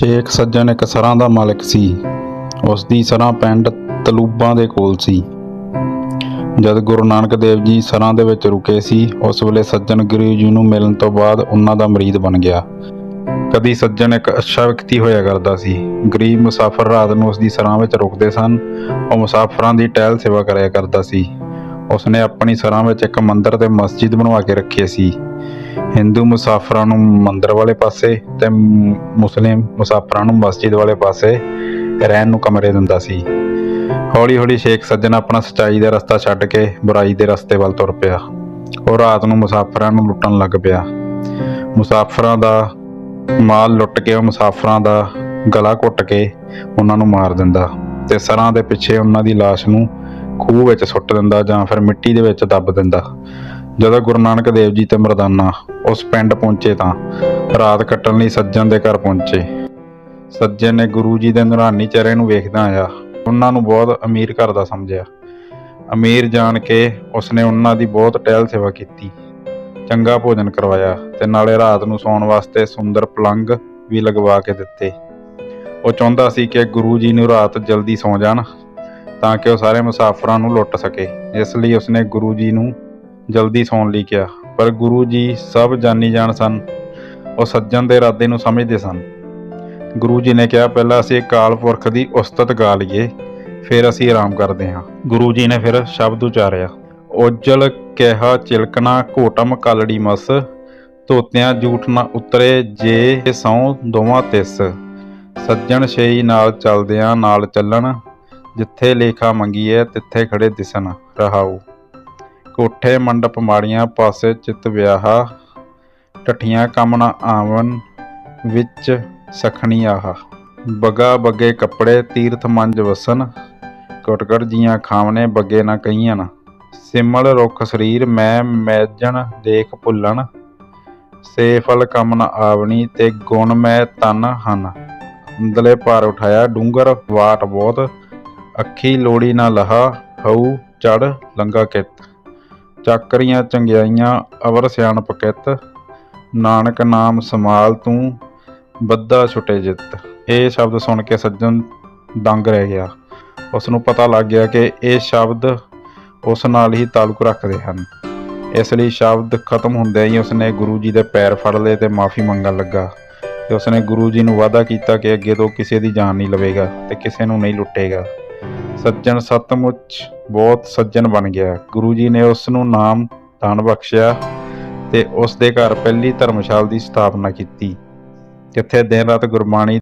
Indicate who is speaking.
Speaker 1: ਸ਼ੇਖ ਸੱਜਣ ਇੱਕ ਸਰਾਂ ਦਾ ਮਾਲਕ ਸੀ। ਉਸ ਦੀ ਸਰਾਂ ਪਿੰਡ ਤਲੂਬਾਂ ਦੇ ਕੋਲ ਸੀ। ਜਦ ਗੁਰੂ ਨਾਨਕ ਦੇਵ ਜੀ ਸਰਾਂ ਦੇ ਵਿੱਚ ਰੁਕੇ ਸੀ, ਉਸ ਵੇਲੇ ਸੱਜਣ ਗੁਰੂ ਜੀ ਨੂੰ ਮਿਲਣ ਤੋਂ ਬਾਅਦ ਉਹਨਾਂ ਦਾ ਮਰੀਦ ਬਣ ਗਿਆ। ਕਦੀ ਸੱਜਣ ਇੱਕ ਅੱਛਾ ਵਿਅਕਤੀ ਹੋਇਆ ਕਰਦਾ ਸੀ। ਗਰੀਬ ਮੁਸਾਫਰ ਰਾਤ ਨੂੰ ਉਸ ਦੀ ਸਰਾਂ ਵਿੱਚ ਰੁਕਦੇ ਸਨ। ਉਹ ਮੁਸਾਫਰਾਂ ਦੀ ਟਹਿਲ ਸੇਵਾ ਕਰਿਆ ਕਰਦਾ ਸੀ। ਉਸਨੇ ਆਪਣੀ ਸਰਾਂ ਵਿੱਚ ਇੱਕ ਮੰਦਿਰ ਤੇ ਮਸਜਿਦ ਬਣਵਾ ਕੇ ਰੱਖੀ ਸੀ। ਹਿੰਦੂ ਮੁਸਾਫਰਾਂ ਨੂੰ ਮੰਦਰ ਵਾਲੇ ਪਾਸੇ ਤੇ ਮੁਸਲਿਮ ਮੁਸਾਫਰਾਂ ਨੂੰ ਮਸਜਿਦ ਵਾਲੇ ਪਾਸੇ ਰਹਿਣ ਨੂੰ ਕਮਰੇ ਦਿੰਦਾ ਸੀ। ਹੌਲੀ-ਹੌਲੀ ਸ਼ੇਖ ਸੱਜਣ ਆਪਣਾ ਸਚਾਈ ਦਾ ਰਸਤਾ ਛੱਡ ਕੇ ਬੁਰਾਈ ਦੇ ਰਸਤੇ ਵੱਲ ਤੁਰ ਪਿਆ। ਉਹ ਰਾਤ ਨੂੰ ਮੁਸਾਫਰਾਂ ਨੂੰ ਲੁੱਟਣ ਲੱਗ ਪਿਆ। ਮੁਸਾਫਰਾਂ ਦਾ ਮਾਲ ਲੁੱਟ ਕੇ ਉਹ ਮੁਸਾਫਰਾਂ ਦਾ ਗਲਾ ਘੁੱਟ ਕੇ ਉਹਨਾਂ ਨੂੰ ਮਾਰ ਦਿੰਦਾ ਤੇ ਸਰਾਂ ਦੇ ਪਿੱਛੇ ਉਹਨਾਂ ਦੀ ਲਾਸ਼ ਨੂੰ ਖੂਹ ਵਿੱਚ ਸੁੱਟ ਦਿੰਦਾ ਜਾਂ ਫਿਰ ਮਿੱਟੀ ਦੇ ਵਿੱਚ ਦੱਬ ਦਿੰਦਾ। ਜਦੋਂ ਗੁਰੂ ਨਾਨਕ ਦੇਵ ਜੀ ਤੇ ਮਰਦਾਨਾ ਉਸ ਪਿੰਡ ਪਹੁੰਚੇ ਤਾਂ ਰਾਤ ਕੱਟਣ ਲਈ ਸੱਜਣ ਦੇ ਘਰ ਪਹੁੰਚੇ। ਸੱਜਣ ਨੇ ਗੁਰੂ ਜੀ ਦੇ ਨੂਰਾਨੀ ਚਿਹਰੇ ਨੂੰ ਵੇਖਦਾ ਆਇਆ। ਉਹਨਾਂ ਨੂੰ ਬਹੁਤ ਅਮੀਰ ਘਰ ਦਾ ਸਮਝਿਆ। ਅਮੀਰ ਜਾਣ ਕੇ ਉਸਨੇ ਉਹਨਾਂ ਦੀ ਬਹੁਤ ਟਹਿਲ ਸੇਵਾ ਕੀਤੀ। ਚੰਗਾ ਭੋਜਨ ਕਰਵਾਇਆ ਤੇ ਨਾਲੇ ਰਾਤ ਨੂੰ ਸੌਣ ਵਾਸਤੇ ਸੁੰਦਰ ਪਲੰਗ ਵੀ ਲਗਵਾ ਕੇ ਦਿੱਤੇ। ਉਹ ਚਾਹੁੰਦਾ ਸੀ ਕਿ ਗੁਰੂ ਜੀ ਨੂੰ ਰਾਤ ਜਲਦੀ ਸੌਂ ਜਾਣ। ਤਾਂ ਕਿ ਉਹ ਸਾਰੇ ਮੁਸਾਫਰਾਂ ਨੂੰ ਲੁੱਟ ਸਕੇ। ਇਸ ਲਈ ਉਸਨੇ ਗੁਰੂ ਜੀ ਨੂੰ ਜਲਦੀ ਸੌਣ ਲਈ ਕਿਹਾ। ਪਰ ਗੁਰੂ ਜੀ ਸਭ ਜਾਣੀ ਜਾਣ ਸਨ। ਉਹ ਸੱਜਣ ਦੇ ਇਰਾਦੇ ਨੂੰ ਸਮਝਦੇ ਸਨ। ਗੁਰੂ ਜੀ ਨੇ ਕਿਹਾ, ਪਹਿਲਾਂ ਅਸੀਂ ਅਕਾਲ ਪੁਰਖ ਦੀ ਉਸਤਤ ਗਾ ਲਈਏ, ਫਿਰ ਅਸੀਂ ਆਰਾਮ ਕਰਦੇ ਹਾਂ। ਗੁਰੂ ਜੀ ਨੇ ਫਿਰ ਸ਼ਬਦ ਉਚਾਰਿਆ, ਉਜਲ ਕਿਹਾ ਚਿਲਕਣਾ ਘੋਟਮ ਕਲੜੀ ਮਸ ਤੋਤਿਆਂ ਝੂਠ ਨਾ ਉਤਰੇ ਜੇ ਸੌ ਦੋਵਾਂ ਤਿਸ। ਸੱਜਣ ਛੇਈ ਨਾਲ ਚੱਲਦਿਆਂ ਨਾਲ ਚੱਲਣ ਜਿੱਥੇ ਲੇਖਾ ਮੰਗੀਏ ਤਿੱਥੇ ਖੜੇ ਦਿਸਣ, ਰਹਾਉ। ਕੋਠੇ ਮੰਡਪ ਮਾੜੀਆਂ ਪਾਸੇ ਚਿਤ ਵਿਆਹਾ, ਟਠੀਆਂ ਕੰਮ ਨਾ ਆਵਨ ਵਿੱਚ ਸਖਣੀ ਆਹਾ। ਬਗਾ ਬੱਗੇ ਕੱਪੜੇ ਤੀਰਥ ਮੰਜ ਵਸਨ ਕਟਕਟ ਜੀਆਂ ਖਾਵਨੇ ਬੱਗੇ ਨਾ ਕਹੀਆਂ ਨਾ ਸਿਮਲ ਰੁੱਖ ਸਰੀਰ ਮੈਂ ਮੈਜਣ ਦੇਖ ਭੁੱਲਣ ਸੇਫਲ ਕੰਮ ਨ ਆਵਣੀ ਤੇ ਗੁਣ ਮੈਂ ਤਨ ਹਨ। ਅੰਦਲੇ ਭਾਰ ਉਠਾਇਆ ਡੂੰਗਰ ਵਾਟ ਬਹੁਤ ਅੱਖੀ ਲੋੜੀ ਨਾ ਲਹਾ ਹਉ ਚੜ ਲੰਗਾ ਕਿਤ। ਚੱਕਰੀਆਂ ਚੰਗਿਆਈਆਂ, ਅਵਰ ਸਿਆਣਪ ਕਿਤ। ਨਾਨਕ ਨਾਮ ਸਮਾਲ ਤੂੰ, ਬੱਧਾ ਛੁਟੇ ਜਿੱਤ। ਇਹ ਸ਼ਬਦ ਸੁਣ ਕੇ ਸੱਜਣ ਦੰਗ ਰਹਿ ਗਿਆ। ਉਸ ਨੂੰ ਪਤਾ ਲੱਗ ਗਿਆ ਕਿ ਇਹ ਸ਼ਬਦ ਉਸ ਨਾਲ ਹੀ ਤਾਲੁਕ ਰੱਖਦੇ ਹਨ। ਇਸ ਲਈ ਸ਼ਬਦ ਖਤਮ ਹੁੰਦਿਆਂ ਹੀ ਉਸਨੇ ਗੁਰੂ ਜੀ ਦੇ ਪੈਰ ਫੜ ਲਏ ਤੇ ਮਾਫੀ ਮੰਗਣ ਲੱਗਾ। ਤੇ ਉਸਨੇ ਗੁਰੂ ਜੀ ਨੂੰ ਵਾਅਦਾ ਕੀਤਾ ਕਿ ਅੱਗੇ ਤੋਂ ਕਿਸੇ ਦੀ ਜਾਨ ਨਹੀਂ ਲਵੇਗਾ ਤੇ ਕਿਸੇ ਨੂੰ ਨਹੀਂ ਲੁੱਟੇਗਾ। ਸੱਜਣ ਸਤਮੁੱਚ ਬਹੁਤ ਸੱਜਣ ਬਣ ਗਿਆ। ਗੁਰੂ ਜੀ ਨੇ ਉਸ ਨੂੰ ਨਾਮ ਦਾਨ ਬਖਸ਼ਿਆ ਤੇ ਉਸ ਦੇ ਘਰ ਪਹਿਲੀ ਧਰਮਸ਼ਾਲ ਦੀ ਸਥਾਪਨਾ ਕੀਤੀ। ਜਿੱਥੇ ਦਿਨ ਰਾਤ ਗੁਰਬਾਣੀ